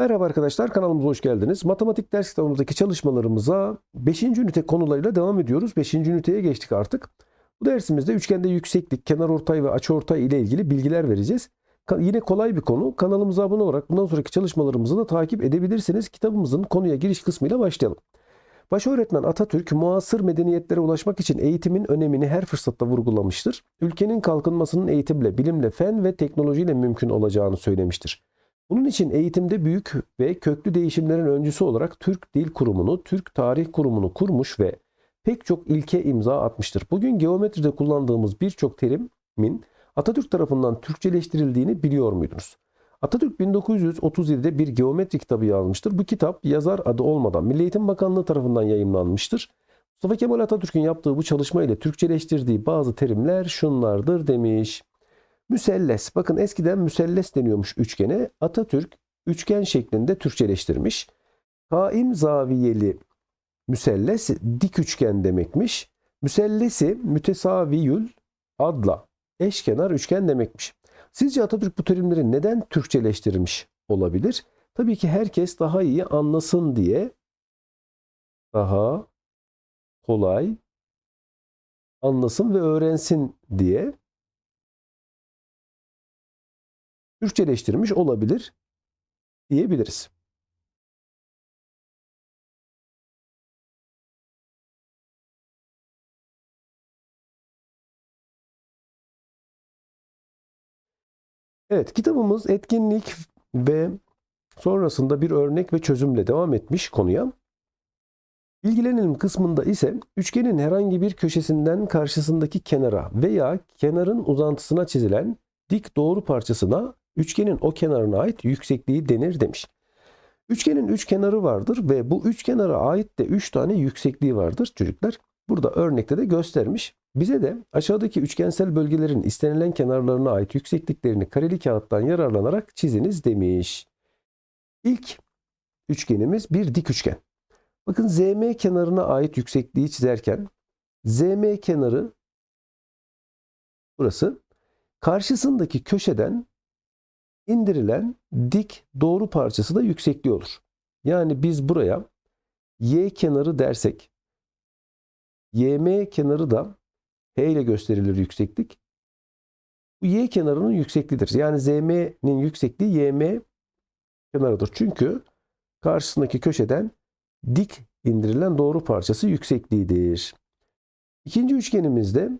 Merhaba arkadaşlar kanalımıza hoş geldiniz. Matematik ders kitabımızdaki çalışmalarımıza 5. ünite konularıyla devam ediyoruz. 5. üniteye geçtik artık. Bu dersimizde üçgende yükseklik, kenarortay ve açıortay ile ilgili bilgiler vereceğiz. Yine kolay bir konu. Kanalımıza abone olarak bundan sonraki çalışmalarımızı da takip edebilirsiniz. Kitabımızın konuya giriş kısmıyla başlayalım. Baş öğretmen Atatürk muasır medeniyetlere ulaşmak için eğitimin önemini her fırsatta vurgulamıştır. Ülkenin kalkınmasının eğitimle, bilimle, fen ve teknolojiyle mümkün olacağını söylemiştir. Bunun için eğitimde büyük ve köklü değişimlerin öncüsü olarak Türk Dil Kurumu'nu, Türk Tarih Kurumu'nu kurmuş ve pek çok ilke imza atmıştır. Bugün geometride kullandığımız birçok terimin Atatürk tarafından Türkçeleştirildiğini biliyor muydunuz? Atatürk 1937'de bir geometri kitabı yazmıştır. Bu kitap yazar adı olmadan Milli Eğitim Bakanlığı tarafından yayımlanmıştır. Mustafa Kemal Atatürk'ün yaptığı bu çalışma ile Türkçeleştirdiği bazı terimler şunlardır demiş. Müselles. Bakın eskiden müselles deniyormuş üçgene. Atatürk üçgen şeklinde Türkçeleştirmiş. Kaim zaviyeli müselles dik üçgen demekmiş. Müsellesi mütesaviyül adla eşkenar üçgen demekmiş. Sizce Atatürk bu terimleri neden Türkçeleştirmiş olabilir? Tabii ki herkes daha iyi anlasın diye daha kolay anlasın ve öğrensin diye Türkçeleştirmiş olabilir diyebiliriz. Evet, kitabımız etkinlik ve sonrasında bir örnek ve çözümle devam etmiş konuya. Bilgilenelim kısmında ise üçgenin herhangi bir köşesinden karşısındaki kenara veya kenarın uzantısına çizilen dik doğru parçasına üçgenin o kenarına ait yüksekliği denir demiş. Üçgenin üç kenarı vardır ve bu üç kenara ait de üç tane yüksekliği vardır çocuklar. Burada örnekte de göstermiş. Bize de aşağıdaki üçgensel bölgelerin istenilen kenarlarına ait yüksekliklerini kareli kağıttan yararlanarak çiziniz demiş. İlk üçgenimiz bir dik üçgen. Bakın ZM kenarına ait yüksekliği çizerken ZM kenarı burası karşısındaki köşeden indirilen dik doğru parçası da yüksekliği olur. Yani biz buraya y kenarı dersek ym kenarı da p ile gösterilir yükseklik. Bu y kenarının yüksekliğidir. Yani zm'nin yüksekliği ym kenarıdır. Çünkü karşısındaki köşeden dik indirilen doğru parçası yüksekliğidir. İkinci üçgenimizde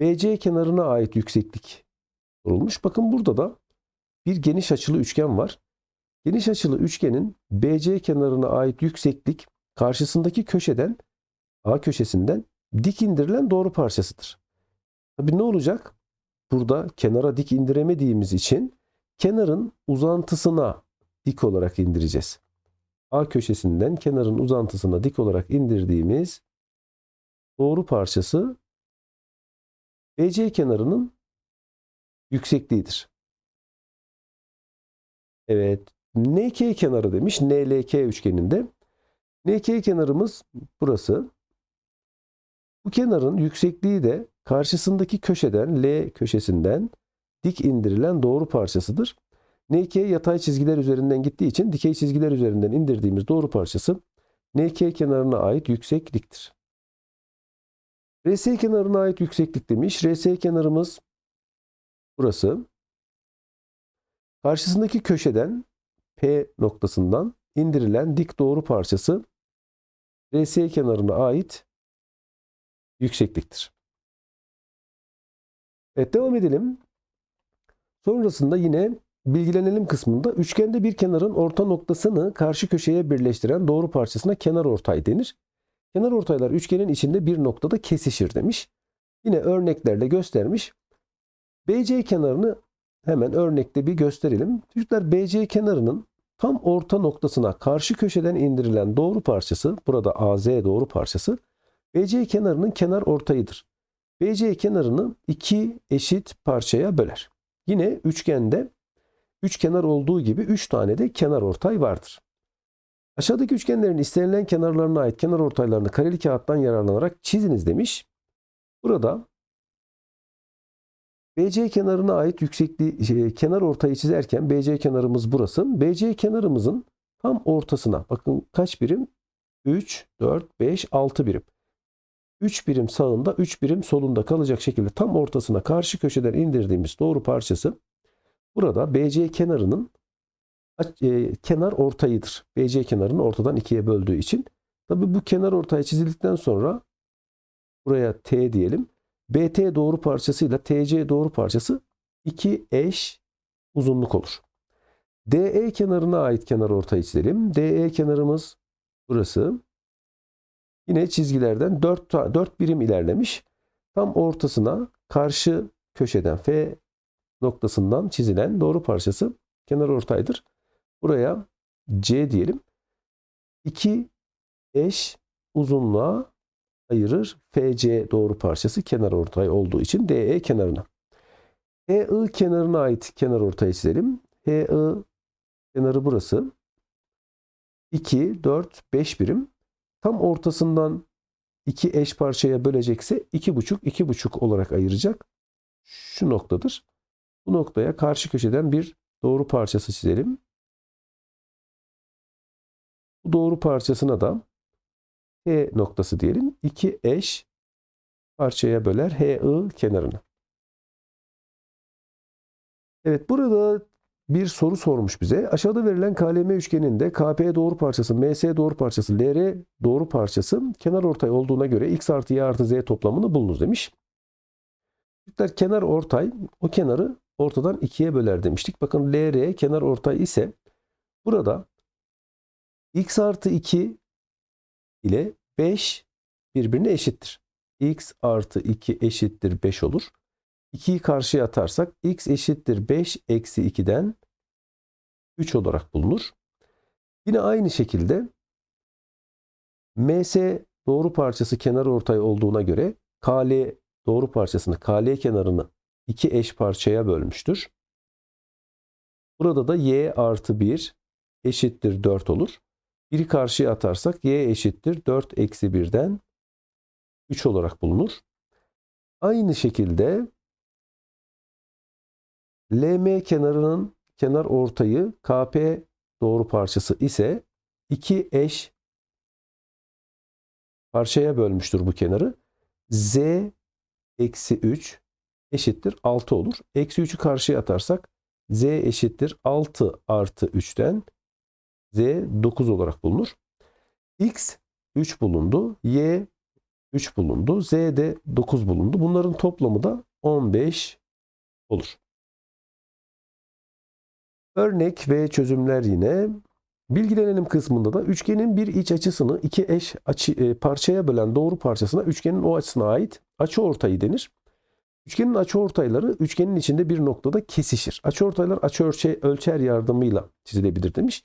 BC kenarına ait yükseklik sorulmuş. Bakın burada da bir geniş açılı üçgen var. Geniş açılı üçgenin BC kenarına ait yükseklik karşısındaki köşeden A köşesinden dik indirilen doğru parçasıdır. Tabi ne olacak? Burada kenara dik indiremediğimiz için kenarın uzantısına dik olarak indireceğiz. A köşesinden kenarın uzantısına dik olarak indirdiğimiz doğru parçası BC kenarının yüksekliğidir. Evet. NK kenarı demiş. NLK üçgeninde. NK kenarımız burası. Bu kenarın yüksekliği de karşısındaki köşeden L köşesinden dik indirilen doğru parçasıdır. NK yatay çizgiler üzerinden gittiği için dikey çizgiler üzerinden indirdiğimiz doğru parçası NK kenarına ait yüksekliktir. RS kenarına ait yükseklik demiş. RS kenarımız burası. Karşısındaki köşeden P noktasından indirilen dik doğru parçası RS kenarına ait yüksekliktir. Evet devam edelim. Sonrasında yine bilgilenelim kısmında üçgende bir kenarın orta noktasını karşı köşeye birleştiren doğru parçasına kenar ortay denir. Kenar ortaylar üçgenin içinde bir noktada kesişir demiş. Yine örneklerle göstermiş. BC kenarını hemen örnekte bir gösterelim. Çocuklar BC kenarının tam orta noktasına karşı köşeden indirilen doğru parçası, burada AZ doğru parçası, BC kenarının kenar ortayıdır. BC kenarını iki eşit parçaya böler. Yine üçgende üç kenar olduğu gibi üç tane de kenar ortay vardır. Aşağıdaki üçgenlerin istenilen kenarlarına ait kenar ortaylarını kareli kağıttan yararlanarak çiziniz demiş. Burada BC kenarına ait yüksekliği şey, kenar ortayı çizerken BC kenarımız burası. BC kenarımızın tam ortasına bakın kaç birim? 3, 4, 5, 6 birim. 3 birim sağında, 3 birim solunda kalacak şekilde tam ortasına karşı köşeden indirdiğimiz doğru parçası burada BC kenarının e, kenar ortayıdır. BC kenarını ortadan ikiye böldüğü için. Tabi bu kenar ortaya çizildikten sonra buraya T diyelim. BT doğru parçasıyla TC doğru parçası iki eş uzunluk olur. DE kenarına ait kenar ortayı çizelim. DE kenarımız burası. Yine çizgilerden 4, 4 birim ilerlemiş. Tam ortasına karşı köşeden F noktasından çizilen doğru parçası kenar ortaydır. Buraya C diyelim. İki eş uzunluğa ayırır. FC doğru parçası kenar ortay olduğu için DE kenarına. HI kenarına ait kenar ortayı çizelim. HI kenarı burası. 2, 4, 5 birim. Tam ortasından iki eş parçaya bölecekse 2,5, 2,5 olarak ayıracak. Şu noktadır. Bu noktaya karşı köşeden bir doğru parçası çizelim. Bu doğru parçasına da H noktası diyelim. İki eş parçaya böler HI kenarını. Evet burada bir soru sormuş bize. Aşağıda verilen KLM üçgeninde KP doğru parçası, MS doğru parçası, LR doğru parçası kenar ortay olduğuna göre X artı Y artı Z toplamını bulunuz demiş. Çocuklar kenar ortay o kenarı ortadan ikiye böler demiştik. Bakın LR kenar ortay ise burada X artı 2 ile 5 birbirine eşittir. X artı 2 eşittir 5 olur. 2'yi karşıya atarsak x eşittir 5 eksi 2'den 3 olarak bulunur. Yine aynı şekilde MS doğru parçası kenar ortay olduğuna göre KL doğru parçasını KL kenarını iki eş parçaya bölmüştür. Burada da y artı 1 eşittir 4 olur. Biri karşıya atarsak y eşittir 4 eksi 1'den 3 olarak bulunur. Aynı şekilde LM kenarının kenar ortayı KP doğru parçası ise iki eş parçaya bölmüştür bu kenarı. Z eksi 3 eşittir 6 olur. Eksi 3'ü karşıya atarsak Z eşittir 6 artı 3'ten Z 9 olarak bulunur. X 3 bulundu. Y 3 bulundu. Z de 9 bulundu. Bunların toplamı da 15 olur. Örnek ve çözümler yine. Bilgilenelim kısmında da üçgenin bir iç açısını iki eş açı, e, parçaya bölen doğru parçasına üçgenin o açısına ait açı ortayı denir. Üçgenin açı ortayları üçgenin içinde bir noktada kesişir. Açı ortaylar açı ölçe, ölçer yardımıyla çizilebilir demiş.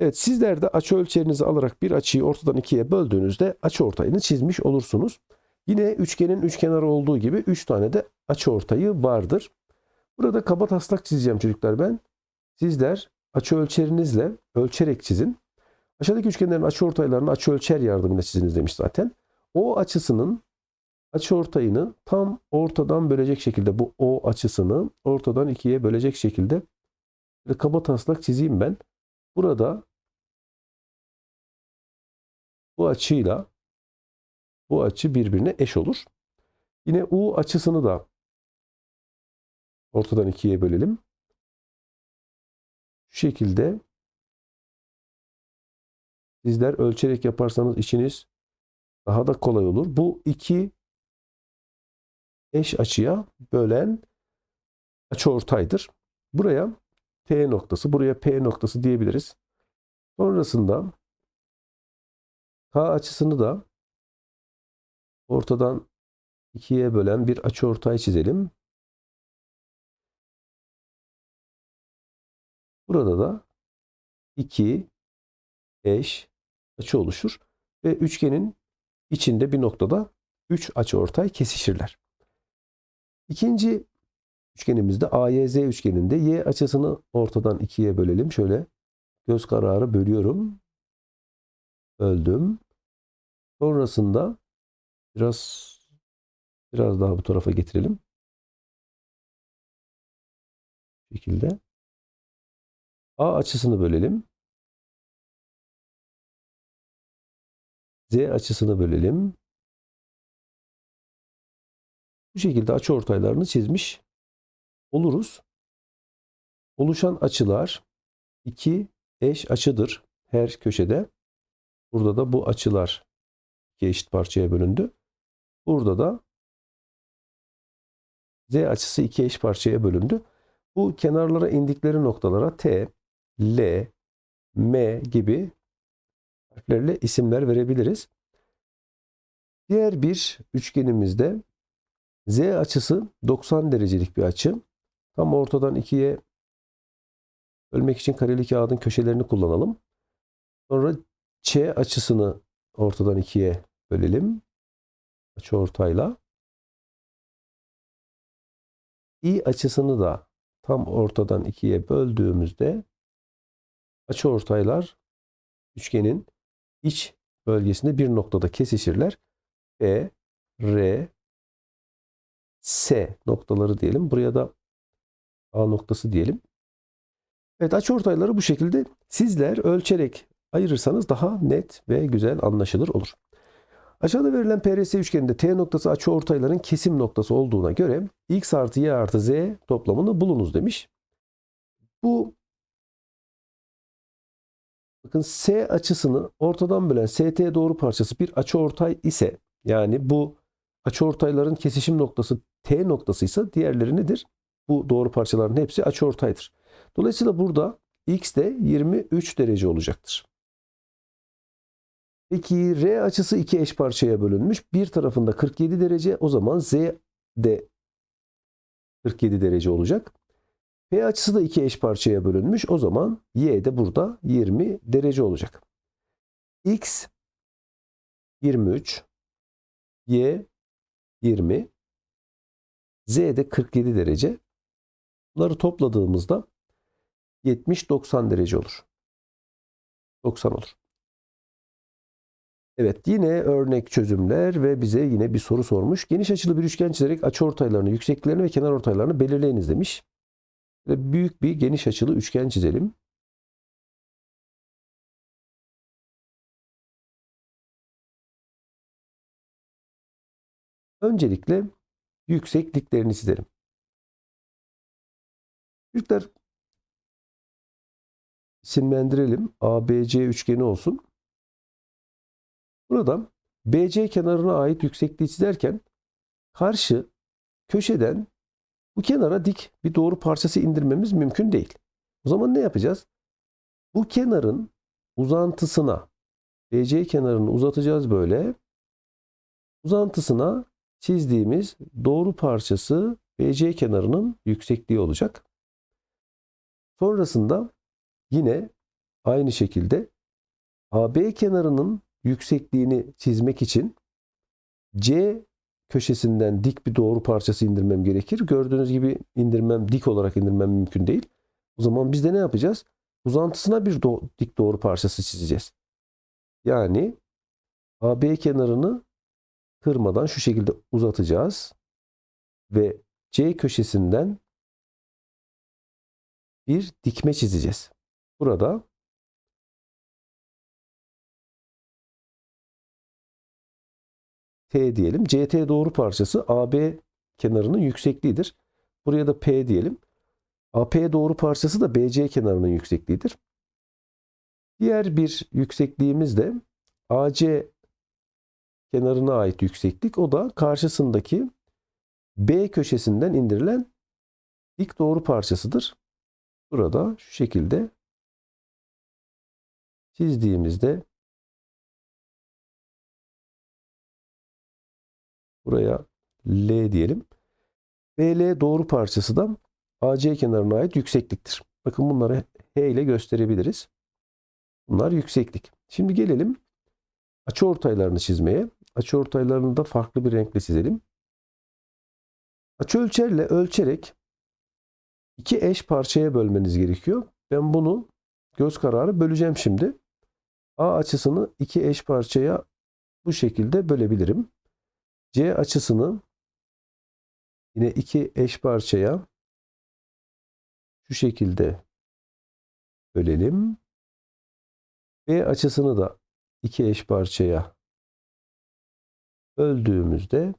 Evet sizler de açı ölçerinizi alarak bir açıyı ortadan ikiye böldüğünüzde açı ortayını çizmiş olursunuz. Yine üçgenin üçkenarı olduğu gibi üç tane de açı ortayı vardır. Burada kaba taslak çizeceğim çocuklar ben. Sizler açı ölçerinizle ölçerek çizin. Aşağıdaki üçgenlerin açı ortaylarını açı ölçer yardımıyla çiziniz demiş zaten. O açısının açı ortayını tam ortadan bölecek şekilde bu O açısını ortadan ikiye bölecek şekilde kaba taslak çizeyim ben. Burada bu açıyla bu açı birbirine eş olur. Yine U açısını da ortadan ikiye bölelim. Şu şekilde sizler ölçerek yaparsanız işiniz daha da kolay olur. Bu iki eş açıya bölen açı ortaydır. Buraya T noktası, buraya P noktası diyebiliriz. Sonrasında K açısını da ortadan ikiye bölen bir açı ortay çizelim. Burada da iki eş açı oluşur ve üçgenin içinde bir noktada 3 açı ortay kesişirler. İkinci üçgenimizde AYZ üçgeninde y açısını ortadan ikiye bölelim. Şöyle göz kararı bölüyorum. Böldüm. Sonrasında biraz biraz daha bu tarafa getirelim. Bu şekilde. A açısını bölelim. Z açısını bölelim. Bu şekilde açı ortaylarını çizmiş oluruz. Oluşan açılar iki eş açıdır her köşede. Burada da bu açılar iki eşit parçaya bölündü. Burada da Z açısı iki eş parçaya bölündü. Bu kenarlara indikleri noktalara T, L, M gibi harflerle isimler verebiliriz. Diğer bir üçgenimizde Z açısı 90 derecelik bir açı. Tam ortadan ikiye bölmek için kareli kağıdın köşelerini kullanalım. Sonra Ç açısını ortadan ikiye bölelim. Açı ortayla. İ açısını da tam ortadan ikiye böldüğümüzde açı ortaylar üçgenin iç bölgesinde bir noktada kesişirler. B, R, S noktaları diyelim. Buraya da A noktası diyelim. Evet açıortayları bu şekilde sizler ölçerek ayırırsanız daha net ve güzel anlaşılır olur. Aşağıda verilen PRS üçgeninde T noktası açıortayların kesim noktası olduğuna göre X artı Y artı Z toplamını bulunuz demiş. Bu bakın S açısını ortadan bölen ST doğru parçası bir açıortay ise yani bu açıortayların kesişim noktası T noktası ise diğerleri nedir? Bu doğru parçaların hepsi açıortaydır. Dolayısıyla burada X de 23 derece olacaktır. Peki R açısı iki eş parçaya bölünmüş. Bir tarafında 47 derece o zaman Z de 47 derece olacak. P açısı da iki eş parçaya bölünmüş. O zaman Y de burada 20 derece olacak. X 23 Y 20 Z de 47 derece. Bunları topladığımızda 70-90 derece olur. 90 olur. Evet yine örnek çözümler ve bize yine bir soru sormuş. Geniş açılı bir üçgen çizerek açı ortaylarını, yüksekliklerini ve kenar ortaylarını belirleyiniz demiş. Ve büyük bir geniş açılı üçgen çizelim. Öncelikle yüksekliklerini çizelim. Çocuklar isimlendirelim. ABC üçgeni olsun. Burada BC kenarına ait yüksekliği çizerken karşı köşeden bu kenara dik bir doğru parçası indirmemiz mümkün değil. O zaman ne yapacağız? Bu kenarın uzantısına BC kenarını uzatacağız böyle. Uzantısına çizdiğimiz doğru parçası BC kenarının yüksekliği olacak. Sonrasında yine aynı şekilde AB kenarının yüksekliğini çizmek için C köşesinden dik bir doğru parçası indirmem gerekir. Gördüğünüz gibi indirmem dik olarak indirmem mümkün değil. O zaman biz de ne yapacağız? Uzantısına bir do dik doğru parçası çizeceğiz. Yani AB kenarını kırmadan şu şekilde uzatacağız ve C köşesinden bir dikme çizeceğiz. Burada T diyelim. CT doğru parçası AB kenarının yüksekliğidir. Buraya da P diyelim. AP doğru parçası da BC kenarının yüksekliğidir. Diğer bir yüksekliğimiz de AC kenarına ait yükseklik. O da karşısındaki B köşesinden indirilen dik doğru parçasıdır. Burada şu şekilde çizdiğimizde buraya L diyelim. BL doğru parçası da AC kenarına ait yüksekliktir. Bakın bunları H ile gösterebiliriz. Bunlar yükseklik. Şimdi gelelim açı ortaylarını çizmeye. Açı ortaylarını da farklı bir renkle çizelim. Açı ölçerle ölçerek iki eş parçaya bölmeniz gerekiyor. Ben bunu göz kararı böleceğim şimdi. A açısını iki eş parçaya bu şekilde bölebilirim. C açısını yine iki eş parçaya şu şekilde bölelim. B açısını da iki eş parçaya böldüğümüzde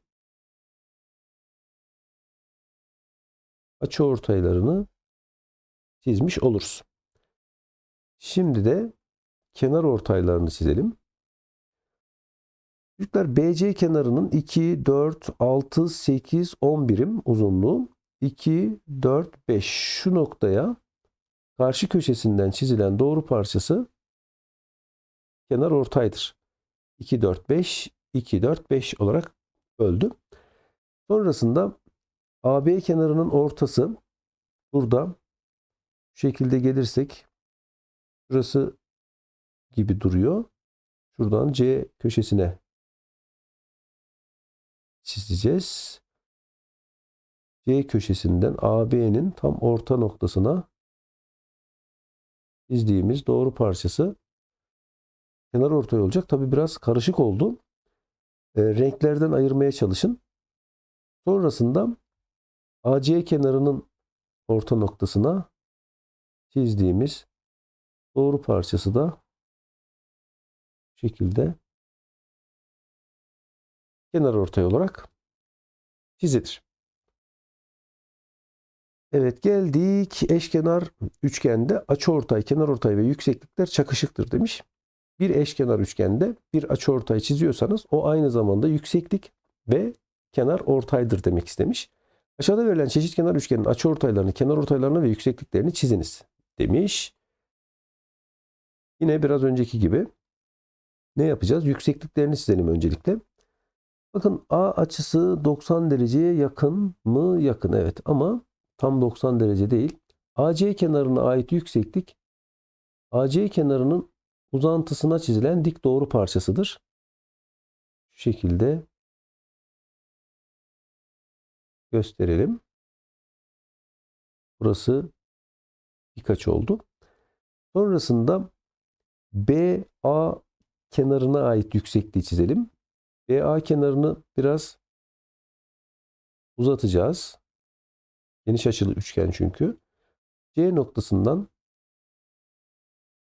açıortaylarını çizmiş oluruz. Şimdi de kenar ortaylarını çizelim. Çocuklar BC kenarının 2, 4, 6, 8, 10 birim uzunluğu. 2, 4, 5 şu noktaya karşı köşesinden çizilen doğru parçası kenar ortaydır. 2, 4, 5, 2, 4, 5 olarak böldü. Sonrasında AB kenarının ortası burada şu şekilde gelirsek şurası gibi duruyor. Şuradan C köşesine çizeceğiz. C köşesinden AB'nin tam orta noktasına çizdiğimiz doğru parçası kenar ortay olacak. Tabi biraz karışık oldu. E, renklerden ayırmaya çalışın. Sonrasında AC kenarının orta noktasına çizdiğimiz doğru parçası da şekilde kenar ortay olarak çizilir. Evet geldik eşkenar üçgende açıortay, kenarortay ve yükseklikler çakışıktır demiş. Bir eşkenar üçgende bir açıortay çiziyorsanız o aynı zamanda yükseklik ve kenar ortaydır demek istemiş. Aşağıda verilen çeşitkenar üçgenin açıortaylarını, kenarortaylarını ve yüksekliklerini çiziniz demiş. Yine biraz önceki gibi ne yapacağız? Yüksekliklerini çizelim öncelikle. Bakın A açısı 90 dereceye yakın mı? Yakın evet ama tam 90 derece değil. AC kenarına ait yükseklik AC kenarının uzantısına çizilen dik doğru parçasıdır. Şu şekilde gösterelim. Burası dik açı oldu. Sonrasında BA kenarına ait yüksekliği çizelim. BA kenarını biraz uzatacağız. Geniş açılı üçgen çünkü. C noktasından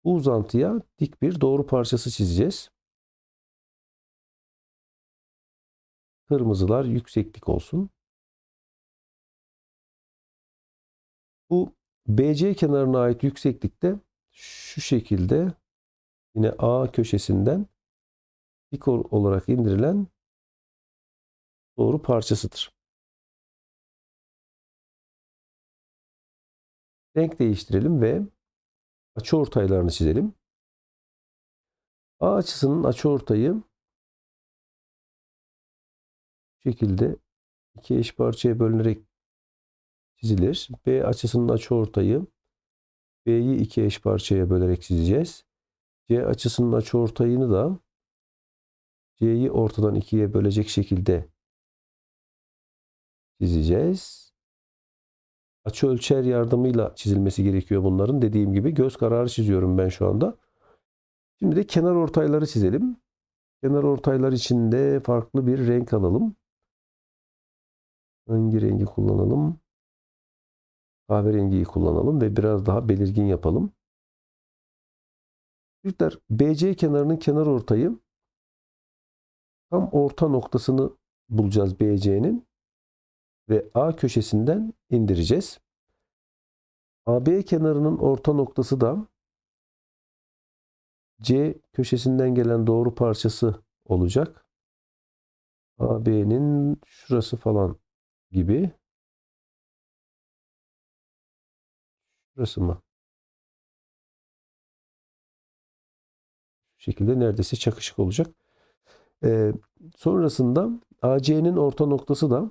bu uzantıya dik bir doğru parçası çizeceğiz. Kırmızılar yükseklik olsun. Bu BC kenarına ait yükseklikte şu şekilde yine A köşesinden dik olarak indirilen doğru parçasıdır. Renk değiştirelim ve açıortaylarını çizelim. A açısının açıortayı bu şekilde iki eş parçaya bölünerek çizilir. B açısının açıortayı B'yi iki eş parçaya bölerek çizeceğiz. C açısının açıortayını da C'yi ortadan ikiye bölecek şekilde çizeceğiz. Açı ölçer yardımıyla çizilmesi gerekiyor bunların. Dediğim gibi göz kararı çiziyorum ben şu anda. Şimdi de kenar ortayları çizelim. Kenar ortaylar için de farklı bir renk alalım. Hangi rengi kullanalım? Kahverengiyi kullanalım ve biraz daha belirgin yapalım. Çocuklar BC kenarının kenar ortayı tam orta noktasını bulacağız BC'nin ve A köşesinden indireceğiz. AB kenarının orta noktası da C köşesinden gelen doğru parçası olacak. AB'nin şurası falan gibi. Şurası mı? Şu şekilde neredeyse çakışık olacak. Ee, sonrasında AC'nin orta noktası da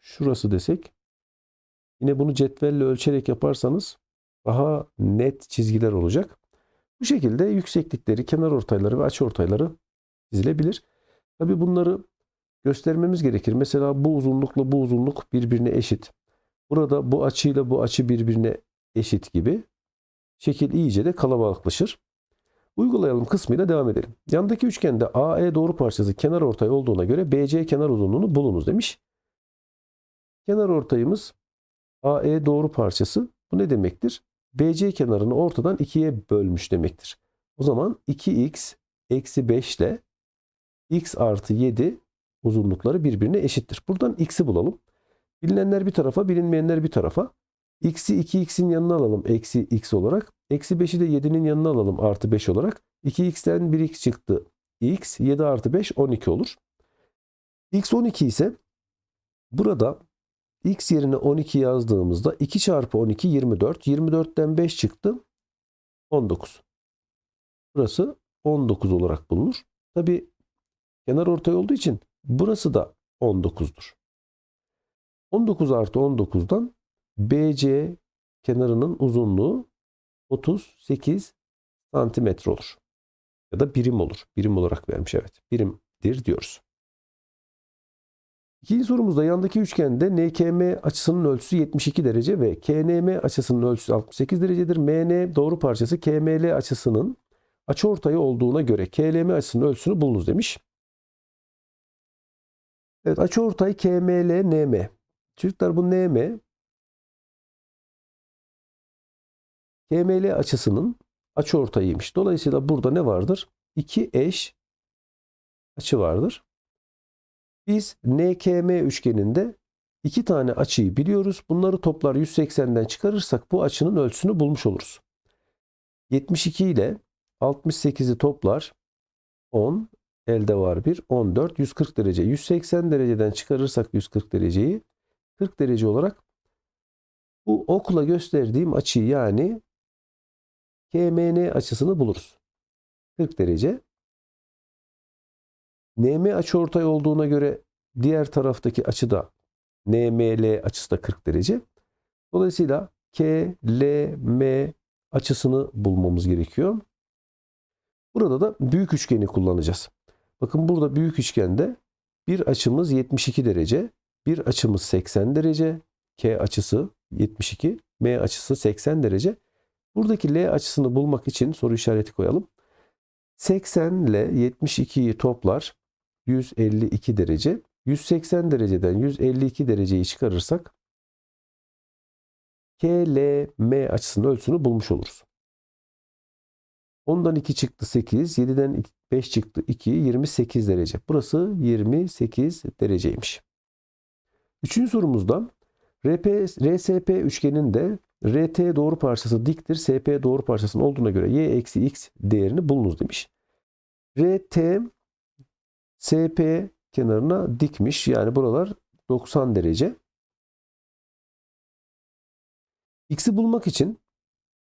şurası desek. Yine bunu cetvelle ölçerek yaparsanız daha net çizgiler olacak. Bu şekilde yükseklikleri, kenar ortayları ve açı ortayları çizilebilir. Tabi bunları göstermemiz gerekir. Mesela bu uzunlukla bu uzunluk birbirine eşit. Burada bu açıyla bu açı birbirine eşit gibi. Şekil iyice de kalabalıklaşır. Uygulayalım kısmıyla devam edelim. Yandaki üçgende AE doğru parçası kenar ortay olduğuna göre BC kenar uzunluğunu bulunuz demiş. Kenar ortayımız AE doğru parçası bu ne demektir? BC kenarını ortadan ikiye bölmüş demektir. O zaman 2x eksi 5 ile x artı 7 uzunlukları birbirine eşittir. Buradan x'i bulalım. Bilinenler bir tarafa, bilinmeyenler bir tarafa. X'i 2x'in yanına alalım eksi x olarak. Eksi 5'i de 7'nin yanına alalım artı 5 olarak. 2x'ten 1x çıktı. x 7 artı 5 12 olur. x 12 ise burada x yerine 12 yazdığımızda 2 çarpı 12 24. 24'ten 5 çıktı. 19. Burası 19 olarak bulunur. Tabi kenar ortay olduğu için burası da 19'dur. 19 artı 19'dan BC kenarının uzunluğu 38 santimetre olur. Ya da birim olur. Birim olarak vermiş evet. Birimdir diyoruz. İkinci sorumuzda yandaki üçgende NKM açısının ölçüsü 72 derece ve KNM açısının ölçüsü 68 derecedir. MN doğru parçası KML açısının açıortayı olduğuna göre KLM açısının ölçüsünü bulunuz demiş. Evet açıortay KML NM. Çocuklar bu NM KML açısının açıortayıymış. Dolayısıyla burada ne vardır? İki eş açı vardır. Biz NKM üçgeninde iki tane açıyı biliyoruz. Bunları toplar 180'den çıkarırsak bu açının ölçüsünü bulmuş oluruz. 72 ile 68'i toplar 10 elde var bir 14 140 derece 180 dereceden çıkarırsak 140 dereceyi 40 derece olarak bu okla gösterdiğim açıyı yani KMN açısını buluruz. 40 derece. NM açıortay olduğuna göre diğer taraftaki açı da NML açısı da 40 derece. Dolayısıyla KLM açısını bulmamız gerekiyor. Burada da büyük üçgeni kullanacağız. Bakın burada büyük üçgende bir açımız 72 derece, bir açımız 80 derece, K açısı 72, M açısı 80 derece. Buradaki L açısını bulmak için soru işareti koyalım. 80 ile 72'yi toplar 152 derece. 180 dereceden 152 dereceyi çıkarırsak KLM açısının ölçüsünü bulmuş oluruz. 10'dan 2 çıktı 8, 7'den 5 çıktı 2, 28 derece. Burası 28 dereceymiş. Üçüncü sorumuzda RP, RSP üçgeninde RT doğru parçası diktir. SP doğru parçasının olduğuna göre y eksi x değerini bulunuz demiş. RT SP kenarına dikmiş. Yani buralar 90 derece. X'i bulmak için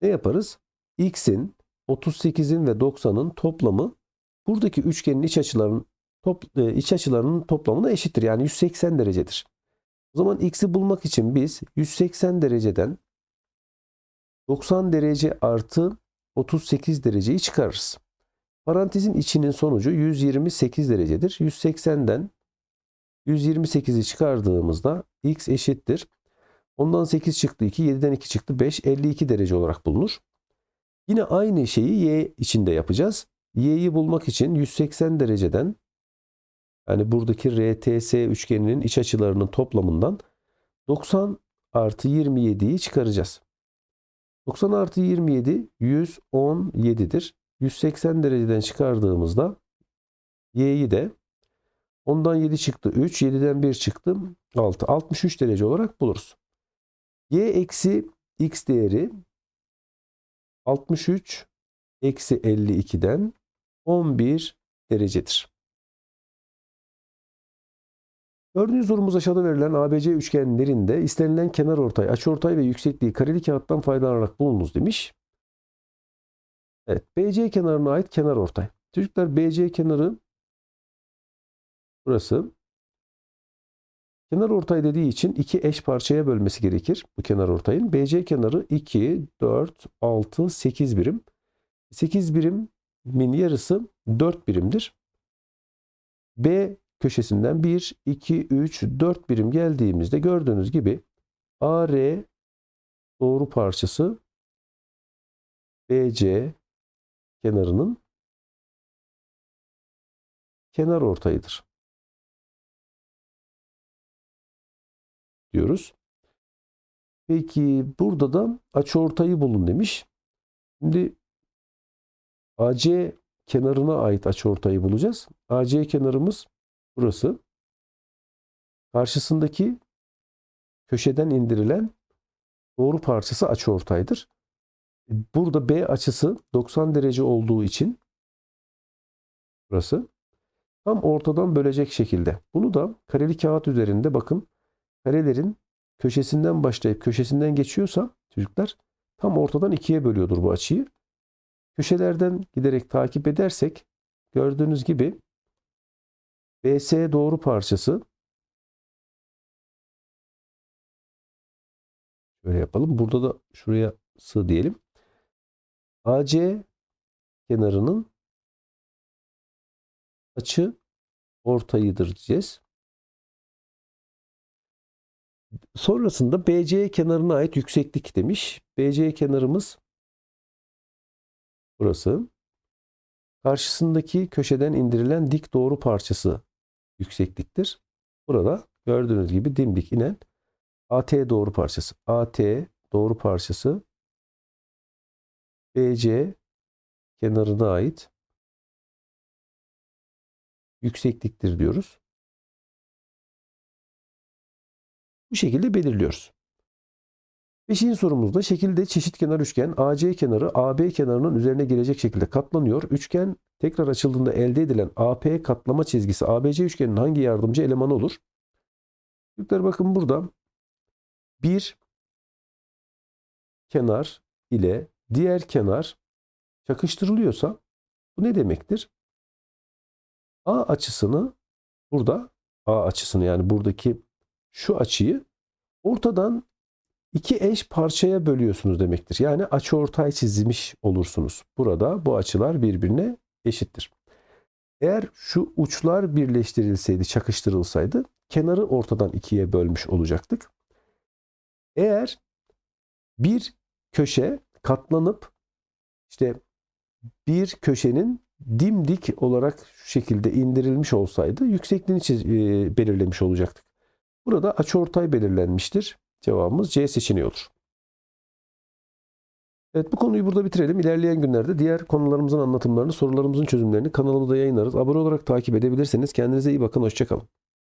ne yaparız? X'in 38'in ve 90'ın toplamı buradaki üçgenin iç açılarının top, e, iç açılarının toplamına eşittir. Yani 180 derecedir. O zaman x'i bulmak için biz 180 dereceden 90 derece artı 38 dereceyi çıkarırız. Parantezin içinin sonucu 128 derecedir. 180'den 128'i çıkardığımızda x eşittir. Ondan 8 çıktı 2, 7'den 2 çıktı 5, 52 derece olarak bulunur. Yine aynı şeyi y içinde yapacağız. y'yi bulmak için 180 dereceden yani buradaki RTS üçgeninin iç açılarının toplamından 90 artı 27'yi çıkaracağız. 90 artı 27 117'dir. 180 dereceden çıkardığımızda y'yi de ondan 7 çıktı 3, 7'den 1 çıktı 6. 63 derece olarak buluruz. y eksi x değeri 63 eksi 52'den 11 derecedir. Dördüncü sorumuz aşağıda verilen ABC üçgenlerinde istenilen kenar ortay, açıortay ve yüksekliği kareli kağıttan faydalanarak bulunuz demiş. Evet, BC kenarına ait kenar ortay. Çocuklar BC kenarı burası. Kenar ortay dediği için iki eş parçaya bölmesi gerekir bu kenar ortayın. BC kenarı 2, 4, 6, 8 birim. 8 birimin yarısı 4 birimdir. B köşesinden 1, 2, 3, 4 birim geldiğimizde gördüğünüz gibi AR doğru parçası BC kenarının kenar ortayıdır. diyoruz. Peki burada da açıortayı bulun demiş. Şimdi AC kenarına ait açıortayı bulacağız. AC kenarımız burası. Karşısındaki köşeden indirilen doğru parçası açıortaydır. Burada B açısı 90 derece olduğu için burası tam ortadan bölecek şekilde. Bunu da kareli kağıt üzerinde bakın karelerin köşesinden başlayıp köşesinden geçiyorsa çocuklar tam ortadan ikiye bölüyordur bu açıyı. Köşelerden giderek takip edersek gördüğünüz gibi BS doğru parçası şöyle yapalım. Burada da şuraya sığ diyelim. AC kenarının açı ortayıdır diyeceğiz. Sonrasında BC kenarına ait yükseklik demiş. BC kenarımız burası. Karşısındaki köşeden indirilen dik doğru parçası yüksekliktir. Burada gördüğünüz gibi dimdik inen AT doğru parçası. AT doğru parçası BC kenarına ait yüksekliktir diyoruz. Bu şekilde belirliyoruz. Beşinci sorumuzda şekilde çeşit kenar üçgen AC kenarı AB kenarının üzerine gelecek şekilde katlanıyor. Üçgen tekrar açıldığında elde edilen AP katlama çizgisi ABC üçgenin hangi yardımcı elemanı olur? Çocuklar bakın burada bir kenar ile diğer kenar çakıştırılıyorsa bu ne demektir? A açısını burada A açısını yani buradaki şu açıyı ortadan iki eş parçaya bölüyorsunuz demektir. Yani açıortay çizmiş olursunuz. Burada bu açılar birbirine eşittir. Eğer şu uçlar birleştirilseydi, çakıştırılsaydı kenarı ortadan ikiye bölmüş olacaktık. Eğer bir köşe katlanıp işte bir köşenin dimdik olarak şu şekilde indirilmiş olsaydı yüksekliğini çiz- e, belirlemiş olacaktık. Burada açıortay belirlenmiştir. Cevabımız C seçeneği olur. Evet bu konuyu burada bitirelim. İlerleyen günlerde diğer konularımızın anlatımlarını, sorularımızın çözümlerini kanalımızda yayınlarız. Abone olarak takip edebilirseniz kendinize iyi bakın. Hoşçakalın.